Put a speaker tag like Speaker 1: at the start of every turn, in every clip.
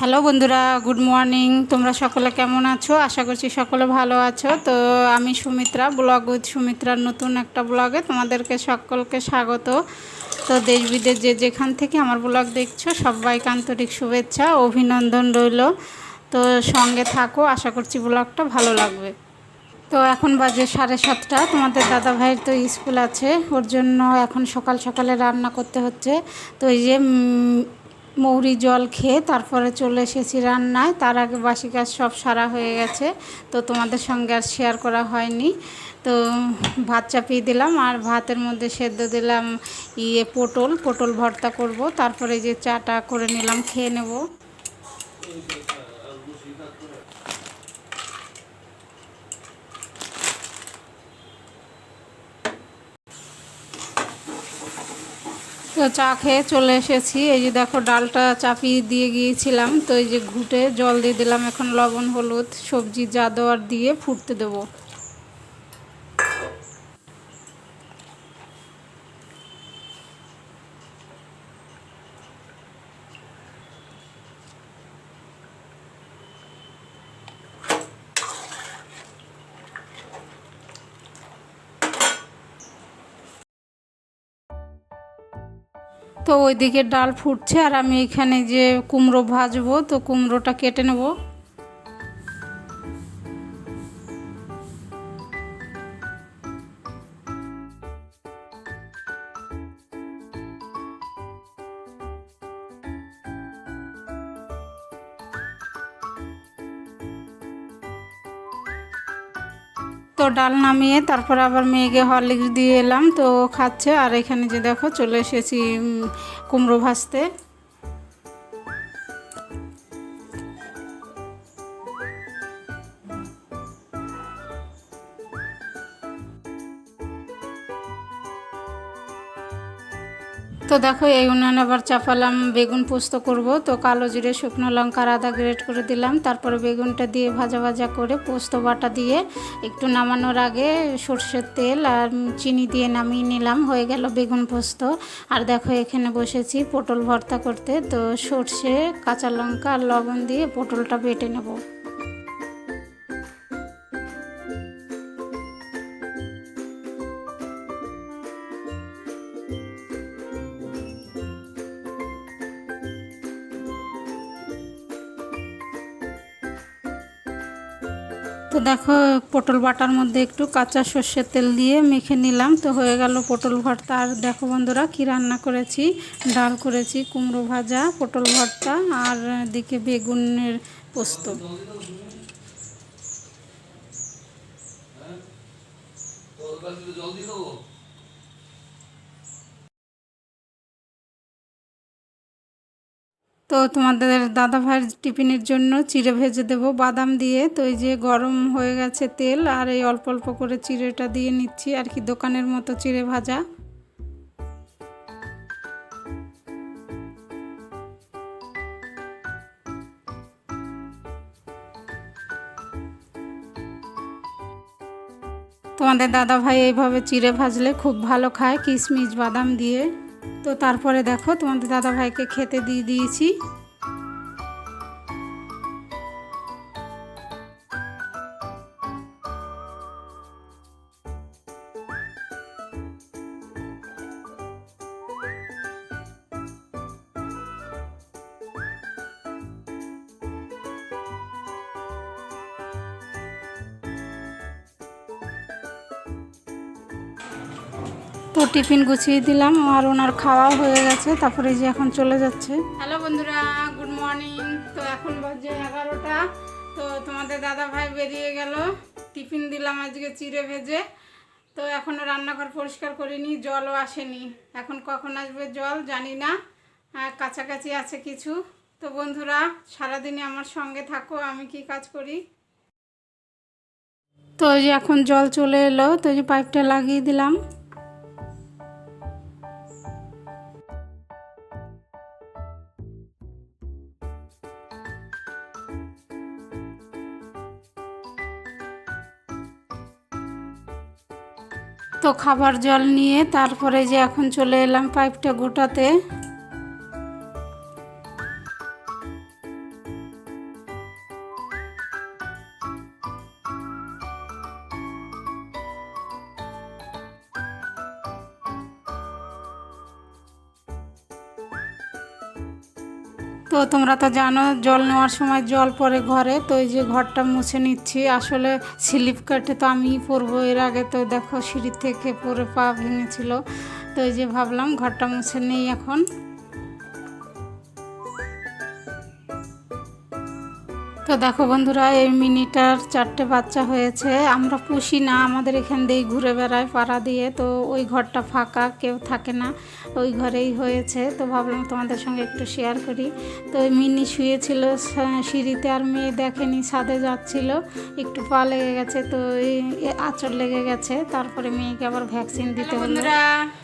Speaker 1: Hello বন্ধুরা, good morning. তোমরা সকলে কেমন আছো? আশা করছি সকলে ভালো আছো। তো আমি সুমিত্রা, ব্লগ উইথ সুমিত্রার নতুন একটা ব্লগে তোমাদেরকে সকলকে স্বাগত। তো দেশ বিদেশ যে যেখান থেকে আমার ব্লগ দেখছ, সবাইকে আন্তরিক শুভেচ্ছা, অভিনন্দন রইল। তো সঙ্গে থাকো, আশা করছি ব্লগটা ভালো লাগবে। তো এখন বাজে সাড়ে সাতটা। তোমাদের দাদা ভাইয়ের তো স্কুল আছে, ওর জন্য এখন সকাল সকালে রান্না করতে হচ্ছে। তো এই যে মৌরি জল খেয়ে তারপরে চলে এসেছি রান্নায়। তার আগে বাসি কাজ সব সারা হয়ে গেছে। তো তোমাদের সঙ্গে আর শেয়ার করা হয়নি। তো ভাত চাপিয়ে দিলাম আর ভাতের মধ্যে সেদ্ধ দিলাম ইয়ে পটল। পটল ভর্তা করব। তারপরে যে চাটা করে নিলাম, খেয়ে নেব। তো চা খেয়ে চলে এসেছি। এই যে দেখো, ডালটা চাপিয়ে দিয়ে গিয়েছিলাম। তো এই যে ঘুটে জল দিয়ে দিলাম। এখন লবণ, হলুদ, সবজি যা দেওয়ার দিয়ে ফুটতে দেবো। তো ওইদিকে ডাল ফুটছে আর আমি এখানে যে কুমড়ো ভাজবো তো কুমড়োটা কেটে নেব। তো ডাল নামিয়ে তারপর আবার মেয়েকে হরলিক্স দিয়ে এলাম, তো খাচ্ছে। আর এখানে যে দেখো চলে এসেছি কুমড়ো ভাজতে। তো দেখো, এই উনানে আবার চাপালাম, বেগুন পোস্ত করব। তো কালো জিরে, শুকনো লঙ্কা আর আদা গ্রেট করে দিলাম। তারপরে বেগুনটা দিয়ে ভাজা ভাজা করে পোস্ত বাটা দিয়ে একটু নামানোর আগে সর্ষের তেল আর চিনি দিয়ে নামিয়ে নিলাম। হয়ে গেল বেগুন পোস্ত। আর দেখো, এখানে বসেছি পটল ভর্তা করতে। তো সর্ষে, কাঁচা লঙ্কা আর লবণ দিয়ে পটলটা বেটে নেব। তো দেখো, পটল বাটার মধ্যে একটু কাঁচা সর্ষের তেল দিয়ে মেখে নিলাম। তো হয়ে গেল পটল ভর্তা। আর দেখো বন্ধুরা, কি রান্না করেছি? ডাল করেছি, কুমড়ো ভাজা, পটল ভর্তা আর দিকে বেগুনের পোস্ত। তো তোমাদের দাদা ভাইয়ের টিফিনের জন্য চিড়ে ভেজে দেব বাদাম দিয়ে। তো এই যে গরম হয়ে গেছে তেল, আর এই অল্প অল্প করে চিড়েটা দিয়ে নিচ্ছি, আর কি দোকানের মতো চিড়ে ভাজা। তোমাদের দাদা ভাই এইভাবে চিড়ে ভাজলে খুব ভালো খায় কিশমিশ বাদাম দিয়ে। তো তারপরে দেখো তোমাদের দাদাভাইকে খেতে দিয়ে দিয়েছি। তো টিফিন গুছিয়ে দিলাম আর ওনার খাওয়া হয়ে গেছে, তারপরে যে এখন চলে যাচ্ছে। হ্যালো বন্ধুরা গুড মর্নিং তো এখন বাজে এগারোটা। তো তোমাদের দাদা ভাই বেরিয়ে গেল। টিফিন দিলাম আজকে চিড়ে ভেজে। তো এখনও রান্নাঘর পরিষ্কার করিনি, জলও আসেনি। এখন কখন আসবে জল জানি না কাছাকাছি আছে কিছু। তো বন্ধুরা সারাদিনে আমার সঙ্গে থাকো, আমি কি কাজ করি? তো যে এখন জল চলে এলো, তো যে পাইপটা লাগিয়ে দিলাম। তো খাবার জল নিয়ে তারপরে যে এখন চলে এলাম পাইপটা গোটাতে। তো তোমরা তো জানো, জল নেওয়ার সময় জল পরে ঘরে, তো এই যে ঘরটা মুছে নিচ্ছি। আসলে স্লিপ কাটে তো আমি পরবো। এর আগে তো দেখো সিঁড়ি থেকে পরে পা ভেঙেছিল। তো এই যে ভাবলাম ঘরটা মুছে নেই এখন। তো দেখো বন্ধুরা এই মিনিটার চারটে বাচ্চা হয়েছে। আমরা পুষি না আমাদের এখান দিয়েই ঘুরে বেড়ায় পাড়া দিয়ে। তো ওই ঘরটা ফাঁকা কেউ থাকে না ওই ঘরেই হয়েছে। তো ভাবলাম তোমাদের সঙ্গে একটু শেয়ার করি। তো ওই মিনি শুয়েছিল সিঁড়িতে আর মেয়ে দেখেনি ছাদে যাচ্ছিল। একটু পা লেগে গেছে তো আঁচড় লেগে গেছে। তারপরে মেয়েকে আবার ভ্যাকসিন দিতে বন্ধুরা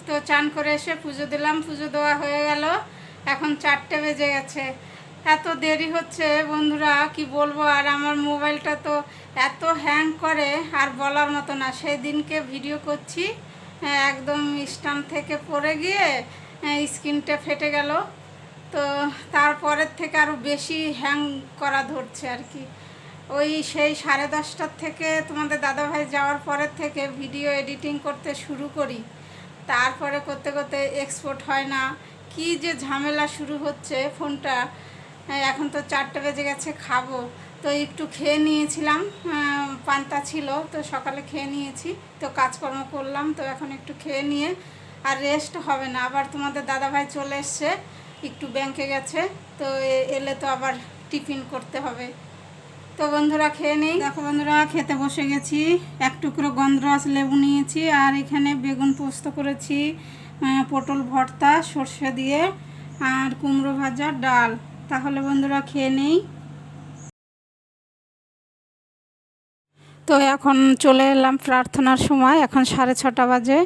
Speaker 1: তো চান করে এসে পুজো দিলাম পুজো দেওয়া হয়ে গেল। এখন চারটে বেজে গেছে। এত দেরি হচ্ছে বন্ধুরা কি বলব? আর আমার মোবাইলটা তো এত হ্যাং করে আর বলার মতো না। সেই দিনকে ভিডিও করছি হ্যাঁ, একদম স্ট্যান্ড থেকে পড়ে গিয়ে স্ক্রিনটা ফেটে গেল। তো তারপরের থেকে আরও বেশি হ্যাং করা ধরছে আর কি। ওই সেই সাড়ে দশটার থেকে তোমাদের দাদাভাই যাওয়ার পরের থেকে ভিডিও এডিটিং করতে শুরু করি। তারপরে করতে করতে এক্সপোর্ট হয় না। কি যে ঝামেলা শুরু হচ্ছে ফোনটা হ্যাঁ, এখন তো চারটে বেজে গেছে, খাব। তো একটু খেয়ে নিয়েছিলাম পান্তা ছিল, তো সকালে খেয়ে নিয়েছি। তো কাজকর্ম করলাম, তো এখন একটু খেয়ে নিয়ে আর রেস্ট হবে না। আবার তোমাদের দাদাভাই চলে এসছে, একটু ব্যাংকে গেছে, তো এলে তো আবার টিফিন করতে হবে। তো বন্ধুরা, খেয়ে নেই? দেখো বন্ধুরা, খেতে বসে গেছি। এক টুকরো গন্ধরাস লেবু নিয়েছি, আর এখানে বেগুন পোস্ত করেছি পটল ভর্তা, সর্ষে দিয়ে, আর কুমড়ো ভাজা, ডাল। তাহলে বন্ধুরা খেয়ে নেই। তো এখন চলে এলাম প্রার্থনার সময়, এখন সাড়ে ছটা বাজে।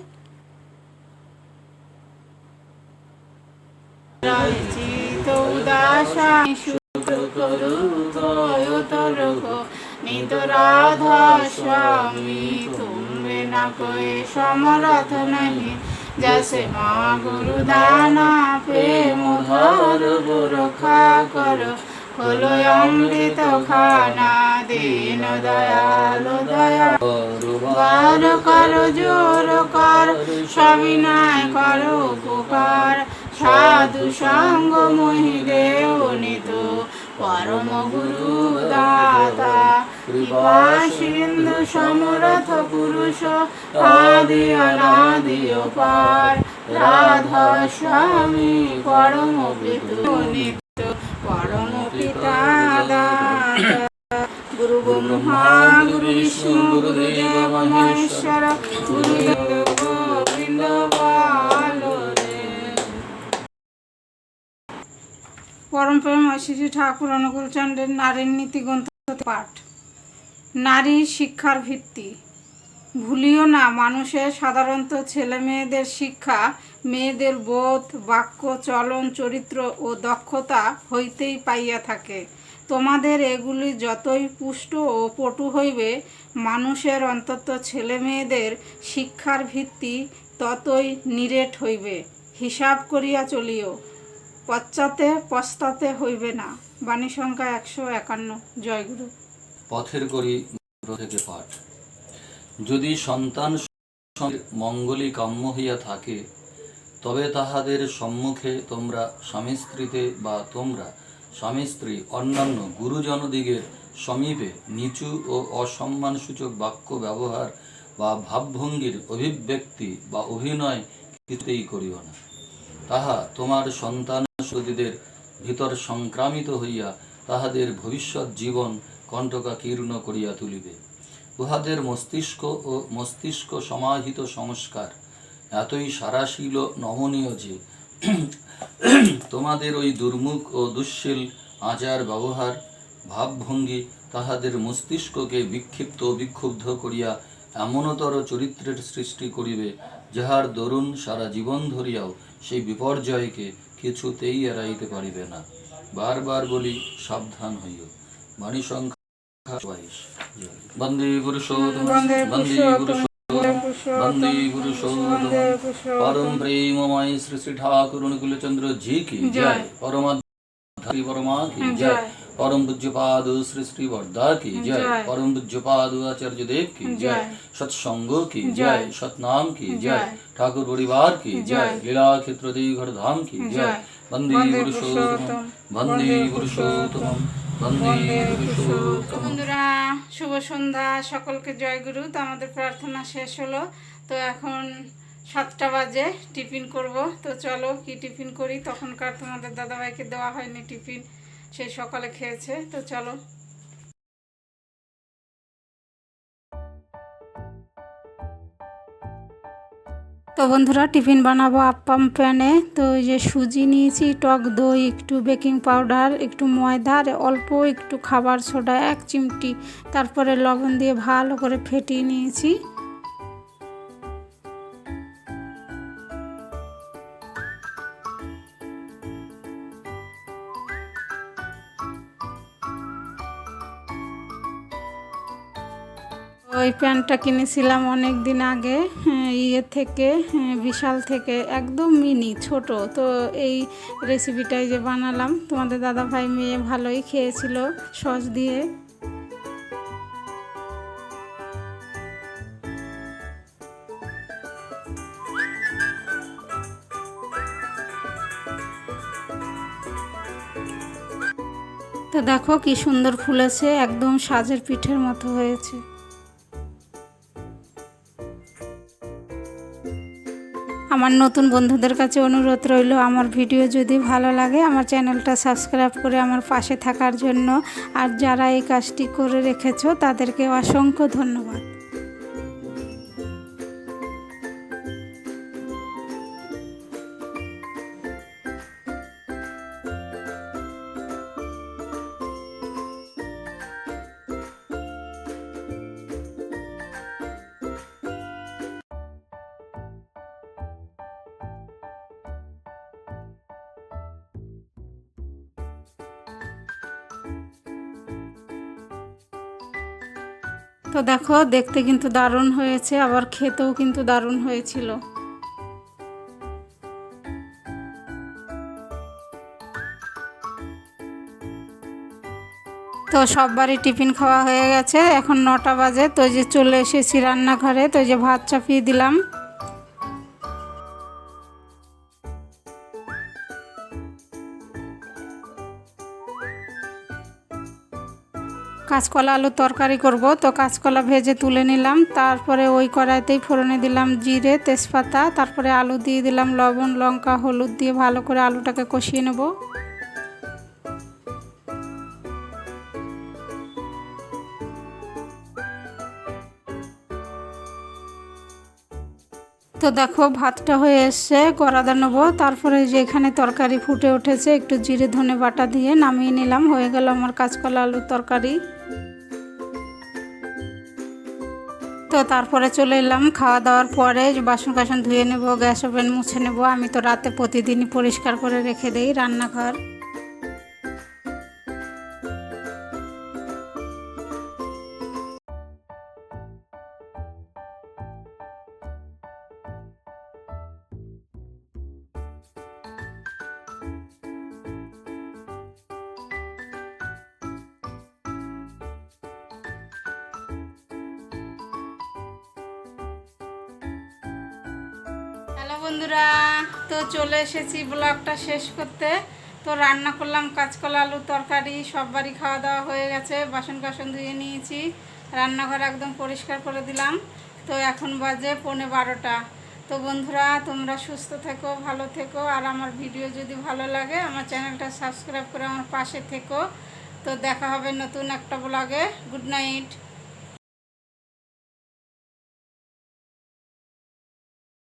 Speaker 1: রাধা স্বামী তুমি না কই সমরথ নাহি। जैसे माँ गुरु दाना प्रेम धर रखा करो হলো অমৃত খানা দিন দয়ালু দয়া বার করো জোর কর সবিনয় করো উপকার সাধু সঙ্গ মহিদেও নিত পরম গুরু দাতা কৃপা সিন্ধু সমরথ পুরুষ, আদি অনাদি পার রাধা স্বামী পরম পিতু নিত্য পরম পিতা দাতা। গুরু ব্রহ্মা গুরু বিষ্ণু, গুরুদেব মহেশ্বর পরম প্রেম শ্রী ঠাকুর অনুকূল চন্দ্রের নারীর নীতি গ্রন্থ পাঠ। নারী শিক্ষার ভিত্তি। ভুলিও না, মানুষের সাধারণত ছেলে মেয়েদের শিক্ষা, মেয়েদের বোধ, বাক্য, চলন, চরিত্র ও দক্ষতা হইতেই পাইয়া থাকে। তোমাদের এগুলি যতই পুষ্ট ও পটু হইবে, মানুষের অন্তত ছেলে মেয়েদের শিক্ষার ভিত্তি ততই নিরেট হইবে। হিসাব করিয়া চলিও পশ্চাতে পস্তাতে হইবে না। বাণী সংখ্যা একশো একান্ন। জয়গুরু।
Speaker 2: পথের করি থেকে পাঠ। যদি সন্তান মঙ্গলই কাম্য হইয়া থাকে, তবে তাহাদের সম্মুখে তোমরা স্বামী স্ত্রীতে বা তোমরা স্বামী স্ত্রী অন্যান্য গুরুজনদিগের সমীপে নিচু ও অসম্মানসূচক বাক্য ব্যবহার বা ভাবভঙ্গির অভিব্যক্তি বা অভিনয় কিছুতেই করিও না। তাহা তোমার সন্তান সদীদের ভিতর সংক্রামিত হইয়া তাহাদের ভবিষ্যৎ জীবন কণ্টকাকীর্ণ করিয়া তুলিবে। উহাদের মস্তিষ্ক ও মস্তিষ্ক সমাহিত সংস্কার। এতই সারাশীল নমনীয় যে, তোমাদের ওই দুর্মুখ ও দুশ্শীল আচার ব্যবহার, ভাবভঙ্গি তাহাদের মস্তিষ্ককে বিক্ষিপ্ত বিক্ষুব্ধ করিয়া এমনতর চরিত্রের সৃষ্টি করিবে, যাহার দরুন সারা জীবন ধরিয়াও সেই বিপর্যয়কে কিছুতেই এড়াইতে পারিবে না বারবার বলি সাবধান হইও বাণী সংখ্যা বাইশ বন্দে পুরুষোত্তম বন্দে পুরুষোত্তম বন্দে পুরুষোত্তম পরম প্রেমময় শ্রী শ্রী ঠাকুর অনুকূলচন্দ্র জি কি জয় পরমাধারী পরমা কি জয় परम পরম পূজ্যপাদ শ্রী শ্রী বর্দা কি জয় পরম পূজ্যপাদ আচার্য দেব কি জয় সৎসঙ্গ কি জয় সৎনাম কি জয় ঠাকুর পরিবার কি জয় লীলা ক্ষেত্র ঘর ধাম কি জয় বন্দে পুরুষোত্তম বন্দে পুরুষোত্তম
Speaker 1: বন্ধুরা শুভ সন্ধ্যা। সকলকে জয় গুরু। তো আমাদের প্রার্থনা শেষ হলো। তো এখন সাতটা বাজে। টিফিন করব। তো চলো কি টিফিন করি? তখনকার তোমাদের দাদাভাইকে দেওয়া হয়নি টিফিন। সেই সকালে খেয়েছে, তো চলো। তো বন্ধুরা, টিফিন বানাবো আপ্পাম প্যানে। তো ওই যে সুজি নিয়েছি, টক দই, একটু বেকিং পাউডার, একটু ময়দা, আর অল্প একটু খাবার সোডা, এক চিমটি। তারপরে লবণ দিয়ে ভালো করে ফেটিয়ে নিয়েছি। ওই প্যান্টটা কিনেছিলাম অনেক দিন আগে হ্যাঁ, ইয়ে থেকে হ্যাঁ, বিশাল থেকে একদম মিনি ছোট। তো এই রেসিপিটাই যে বানালাম তোমাদের দাদা ভাই মেয়ে ভালোই খেয়েছিল সস দিয়ে। তো দেখো কি সুন্দর ফুলেছে একদম সাজের পিঠের মতো হয়েছে। আমার নতুন বন্ধুদের কাছে অনুরোধ রইল, আমার ভিডিও যদি ভালো লাগে, আমার চ্যানেলটা সাবস্ক্রাইব করে আমার পাশে থাকার জন্য। আর যারা এই কাজটি করে রেখেছ, তাদেরকে অসংখ্য ধন্যবাদ। তো দেখো, দেখতে কিন্তু দারুণ হয়েছে, আবার খেতেও কিন্তু দারুণ হয়েছিল। তো সববারই টিফিন খাওয়া হয়ে গেছে, এখন নটা বাজে, তো যে চলে এসেছি রান্নাঘরে, তো যে ভাত চাপিয়ে দিলাম। কাঁচকলা আলুর তরকারি করব। তো কাঁচকলা ভেজে তুলে নিলাম। তারপরে ওই কড়াইতেই ফোড়নে দিলাম জিরে, তেজপাতা, তারপরে আলু দিয়ে দিলাম লবণ, লঙ্কা, হলুদ দিয়ে ভালো করে আলুটাকে কষিয়ে নেব। তো দেখো, ভাতটা হয়ে এসছে গড়াদা নেব। তারপরে যে এখানে তরকারি ফুটে উঠেছে, একটু জিরে ধনে বাটা দিয়ে নামিয়ে নিলাম। হয়ে গেল আমার কাঁচকলা আলুর তরকারি। তো তারপরে চলে এলাম, খাওয়া দাওয়ার পরে বাসন কাসন ধুয়ে নেব, গ্যাস ওভেন মুছে নেব। আমি তো রাতে প্রতিদিনই পরিষ্কার করে রেখে দিই রান্নাঘর। হ্যালো বন্ধুরা, তো চলে এসেছি ব্লগটা শেষ করতে। তো রান্না করলাম কাঁচকলা, আলু তরকারি সববারই খাওয়া দাওয়া হয়ে গেছে, বাসন কাসন ধুয়ে নিয়েছি। রান্নাঘর একদম পরিষ্কার করে দিলাম। তো এখন বাজে পৌনে বারোটা। তো বন্ধুরা, তোমরা সুস্থ থেকো, ভালো থেকো, আর আমার ভিডিও যদি ভালো লাগে, আমার চ্যানেলটা সাবস্ক্রাইব করে আমার পাশে থেকো। তো দেখা হবে নতুন একটা ব্লগে। Good night.